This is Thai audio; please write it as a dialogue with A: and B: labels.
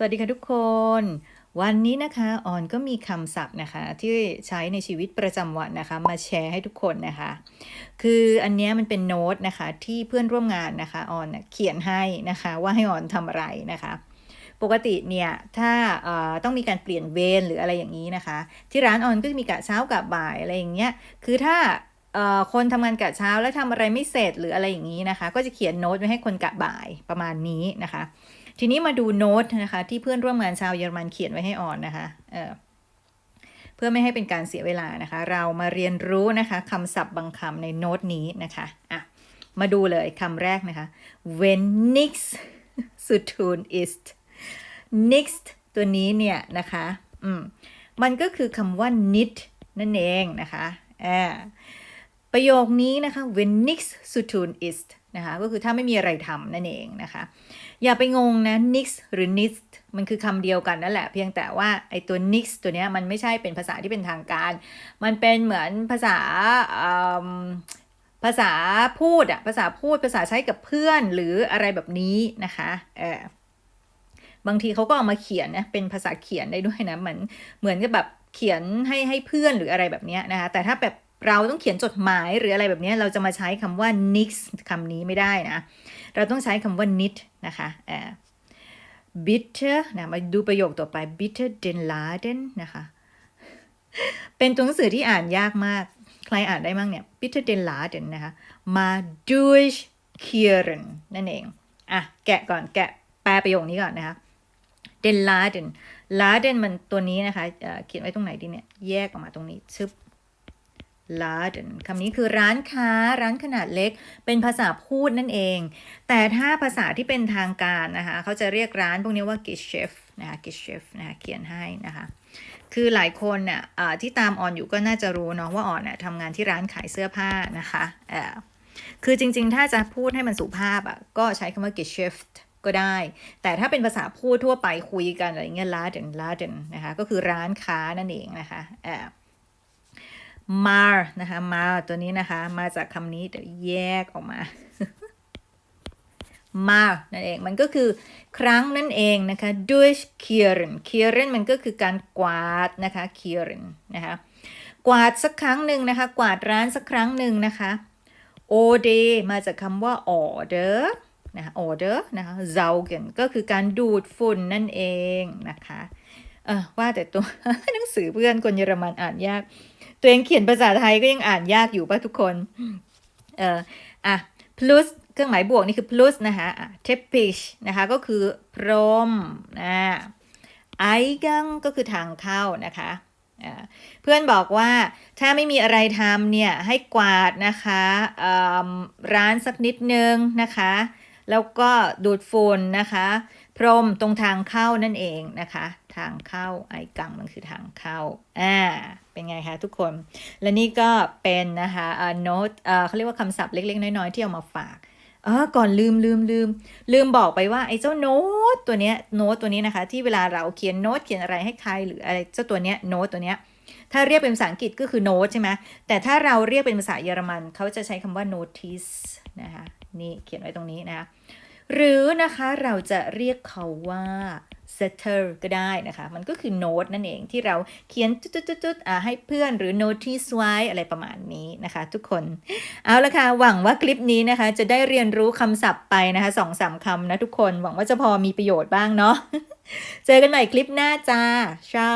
A: สวัสดีค่ะทุกคน วันนี้นะคะออนก็มีคำศัพท์นะคะ ที่ใช้ในชีวิตประจำวันนะคะ มาแชร์ให้ทุกคนนะคะ คืออันนี้มันเป็นโน้ตนะคะ ที่เพื่อนร่วมงานนะคะออนเขียนให้นะคะว่าให้ออนทำอะไรนะคะ ปกติเนี่ยถ้าต้องมีการเปลี่ยนเวรหรืออะไรอย่างนี้นะคะ ที่ร้านออนก็จะมีกะเช้ากับบ่ายอะไรอย่างเงี้ยคือถ้าคนทำงานกะเช้าแล้วทำอะไรไม่เสร็จหรืออะไรอย่างนี้นะคะ ก็จะเขียนโน้ตไว้ให้คนกะบ่ายประมาณนี้นะคะ ทีนี้มาดูโน้ตนะคะที่เพื่อนร่วมงานชาวเยอรมันเขียนไว้ให้ออนนะคะเเพื่อไม่ให้เป็นการเสียเวลานะคะ เรามาเรียนรู้นะคะคำศัพท์บางคำในโน้ตนี้นะคะอะมาดูเลยคำแรกนะคะ when nichts zu tun ist next ตัวนี้เนี่ยนะคะอืมมันก็คือคำว่า nit นั่นเองนะคะอ่าประโยคนี้นะคะ when nichts zu tun ist นะคะก็คือถ้าไม่มีอะไรทำนั่นเองนะคะ อย่าไปงงนะ nix หรือ nix มันคือคำเดียวกันนั่นแหละ เพียงแต่ว่าไอตัว nix ตัวเนี้ยมันไม่ใช่เป็นภาษาที่เป็นทางการ มันเป็นเหมือนภาษาภาษาพูดอะภาษาพูดภาษาใช้กับเพื่อนหรืออะไรแบบนี้นะคะเออบางทีเขาก็เอามาเขียนนะเป็นภาษาเขียนได้ด้วยนะเหมือนเหมือนกับแบบเขียนให้ให้เพื่อนหรืออะไรแบบนี้นะคะแต่ถ้าแบบ เราต้องเขียนจดหมายหรืออะไรแบบนี้เราจะมาใช้คำว่า nix คำนี้ไม่ได้นะ เราต้องใช้คำว่า nit นะคะเอ่อ bitter นะมาดูประโยคต่อไป bitter den laden นะคะ เป็นตัวหนังสือที่อ่านยากมาก ใครอ่านได้มั่งเนี่ย bitter den laden นะคะมา durchkehren นั่นเอง อะ แกะก่อนแกะแปลประโยคนี้ก่อนนะคะ den laden laden มันตัวนี้นะคะเอ่อเขียนไว้ตรงไหนดีเนี่ย แยกออกมาตรงนี้ชึบ Laden คำนี้คือร้านค้าร้านขนาดเล็ก เป็นภาษาพูดนั่นเอง แต่ถ้าภาษาที่เป็นทางการนะคะ เขาจะเรียกร้านพวกนี้ว่า Geschäft นะคะ Geschäft นะคะเขียนให้นะคะ คือหลายคนเนี่ยที่ตามออนอยู่ก็น่าจะรู้เนาะว่าออนเนี่ยทำงานที่ร้านขายเสื้อผ้านะคะเออคือจริงๆ ถ้าจะพูดให้มันสุภาพอะก็ใช้คำว่า Geschäft ก็ได้ แต่ถ้าเป็นภาษาพูดทั่วไปคุยกันอะไรเงี้ย Laden Laden นะคะ ก็คือร้านค้านั่นเองนะคะ มานะคะมาตัวนี้นะคะ มาจากคำนี้เดี๋ยวแยกออกมามานั่นเอง มันก็คือครั้งนั่นเองนะคะ durch kehren kehren มันก็คือการกวาดนะคะ kehren นะคะ กวาดสักครั้งหนึ่งนะคะ กวาดร้านสักครั้งหนึ่งนะคะ ode มาจากคำว่า order นะคะ order นะคะ saugen ก็คือการดูดฝุ่นนั่นเองนะคะ เออว่าแต่ตัวหนังสือเพื่อนคนเยอรมันอ่านยาก ตัวเองเขียนภาษาไทยก็ยังอ่านยากอยู่ป่ะทุกคน เอออะ plus เครื่องหมายบวกนี่คือ plus นะคะอะ teppich นะคะก็คือพรมอ่า Eingang ก็คือทางเข้านะคะเพื่อนบอกว่าถ้าไม่มีอะไรทำเนี่ยให้กวาดนะคะร้านสักนิดนึงนะคะ แล้วก็ดูดฝุ่นนะคะ พรมตรงทางเข้านั่นเองนะคะ ทางเข้าไอกังมันคือทางเข้าอ่าเป็นไงคะทุกคน และนี่ก็เป็นนะคะอ่าโน้ตอ่าเขาเรียกว่าคำศัพท์เล็กๆ น้อยๆ ที่เอามาฝากเออก่อนลืมลืมลืมลืมบอกไปว่าไอ้เจ้าโน้ตตัวเนี้ยโน้ตตัวนี้นะคะ ที่เวลาเราเขียนโน้ตเขียนอะไรให้ใครหรืออะไรเจ้าตัวเนี้ยโน้ตตัวเนี้ยถ้าเรียกเป็นภาษาอังกฤษก็คือโน้ตใช่ไหมแต่ถ้าเราเรียกเป็นภาษาเยอรมันเขาจะใช้คำว่า notice นะคะ นี่เขียนไว้ตรงนี้นะคะหรือนะคะเราจะเรียกเขาว่า setter ก็ได้นะคะ มันก็คือโน้ตนั่นเองที่เราเขียนจุดๆๆอ่าให้เพื่อนหรือ notice ไว้อะไรประมาณนี้นะคะ ทุกคน เอาละค่ะ หวังว่าคลิปนี้นะคะ จะได้เรียนรู้คำศัพท์ไปนะคะสองสามคำนะทุกคน หวังว่าจะพอมีประโยชน์บ้างเนาะ เจอกันใหม่คลิปหน้าจ้าเช้า